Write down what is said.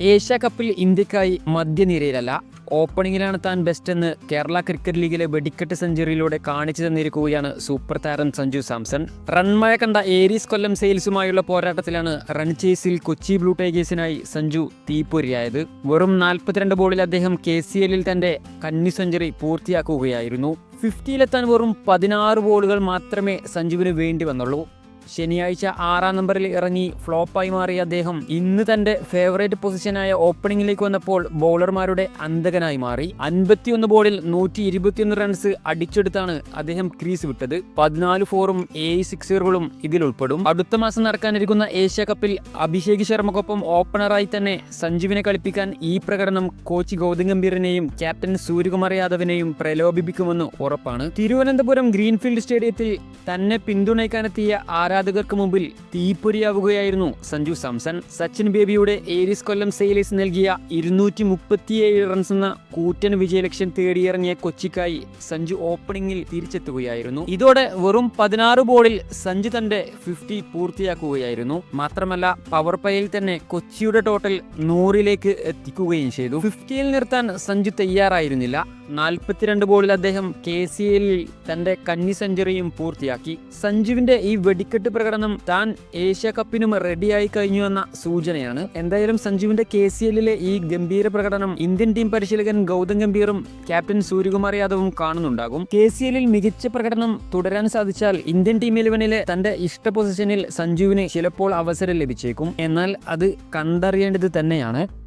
Asia കപ്പിൽ ഇന്ത്യക്കായി മധ്യനിരയിലല്ല ഓപ്പണിങ്ങിലാണ് താൻ ബെസ്റ്റ് എന്ന് കേരള ക്രിക്കറ്റ് ലീഗിലെ വെടിക്കെട്ട് സെഞ്ചുറിയിലൂടെ കാണിച്ചു തന്നിരിക്കുകയാണ് സൂപ്പർ താരം സഞ്ജു സാംസൺ. റൺമഴ കണ്ട ഏരീസ് കൊല്ലം സെയിൽസുമായുള്ള പോരാട്ടത്തിലാണ് റൺ ചേസിൽ കൊച്ചി ബ്ലൂ ടൈഗേഴ്സിനായി സഞ്ജു തീപ്പൊരിയായത്. വെറും നാൽപ്പത്തിരണ്ട് ബോളിൽ അദ്ദേഹം കെ സി എല്ലിൽ തന്റെ കന്നി സെഞ്ചുറി പൂർത്തിയാക്കുകയായിരുന്നു. ഫിഫ്റ്റിയിലെത്താൻ വെറും പതിനാറ് ബോളുകൾ മാത്രമേ സഞ്ജുവിന് വേണ്ടി വന്നുള്ളൂ. ശനിയാഴ്ച ആറാം നമ്പറിൽ ഇറങ്ങി ഫ്ലോപ്പായി മാറിയ അദ്ദേഹം ഇന്ന് തന്റെ ഫേവറേറ്റ് പൊസിഷനായ ഓപ്പണിംഗിലേക്ക് വന്നപ്പോൾ ബൗളർമാരുടെ അന്തകനായി മാറി. അൻപത്തിയൊന്ന് ബോളിൽ നൂറ്റി ഇരുപത്തിയൊന്ന് റൺസ് അടിച്ചെടുത്താണ് അദ്ദേഹം ക്രീസ് വിട്ടത്. പതിനാല് ഫോറും ഏഴ് സിക്സുകളും ഇതിൽ ഉൾപ്പെടും. അടുത്ത മാസം നടക്കാനിരിക്കുന്ന ഏഷ്യ കപ്പിൽ അഭിഷേക് ശർമ്മക്കൊപ്പം ഓപ്പണറായി തന്നെ സഞ്ജുവിനെ കളിപ്പിക്കാൻ ഈ പ്രകടനം കോച്ച് ഗൗതം ഗംഭീറിനെയും ക്യാപ്റ്റൻ സൂര്യകുമാർ യാദവിനെയും പ്രലോഭിപ്പിക്കുമെന്ന് ഉറപ്പാണ്. തിരുവനന്തപുരം ഗ്രീൻഫീൽഡ് സ്റ്റേഡിയത്തിൽ തന്നെ പിന്തുണയ്ക്കാനെത്തിയ ആരാധകർക്ക് മുമ്പിൽ തീപ്പൊരിയാവുകയായിരുന്നു സഞ്ജു സാംസൺ. സച്ചിൻ ബേബിയുടെ ഏരിസ് കൊല്ലം സെയിലേഴ്സ് നൽകിയ ഇരുന്നൂറ്റി മുപ്പത്തിയേഴ് റൺസ് എന്ന കൂറ്റൻ വിജയലക്ഷ്യം തേടിയിറങ്ങിയ കൊച്ചിക്കായി സഞ്ജു ഓപ്പണിംഗിൽ തിരിച്ചെത്തുകയായിരുന്നു. ഇതോടെ വെറും പതിനാറ് ബോളിൽ സഞ്ജു തന്റെ ഫിഫ്റ്റി പൂർത്തിയാക്കുകയായിരുന്നു. മാത്രമല്ല പവർ പ്ലേയിൽ തന്നെ കൊച്ചിയുടെ ടോട്ടൽ നൂറിലേക്ക് എത്തിക്കുകയും ചെയ്തു. ഫിഫ്റ്റിയിൽ നിർത്താൻ സഞ്ജു തയ്യാറായിരുന്നില്ല. നാൽപ്പത്തിരണ്ട് ബോളിൽ അദ്ദേഹം കെ സി എല്ലിൽ തന്റെ കന്നി സെഞ്ചുറിയും പൂർത്തിയാക്കി. സഞ്ജുവിന്റെ ഈ വെടിക്കെട്ട് പ്രകടനം താൻ ഏഷ്യ കപ്പിനും റെഡിയായി കഴിഞ്ഞു എന്ന സൂചനയാണ്. എന്തായാലും സഞ്ജുവിന്റെ കെ സി എല്ലിലെ ഈ ഗംഭീര പ്രകടനം ഇന്ത്യൻ ടീം പരിശീലകൻ ഗൗതം ഗംഭീറും ക്യാപ്റ്റൻ സൂര്യകുമാർ യാദവും കാണുന്നുണ്ടാകും. കെ സി എല്ലിൽ മികച്ച പ്രകടനം തുടരാൻ സാധിച്ചാൽ ഇന്ത്യൻ ടീം ഇലവനിലെ തന്റെ ഇഷ്ട പൊസിഷനിൽ സഞ്ജുവിന് ചിലപ്പോൾ അവസരം ലഭിച്ചേക്കും. എന്നാൽ അത് കണ്ടറിയേണ്ടത് തന്നെയാണ്.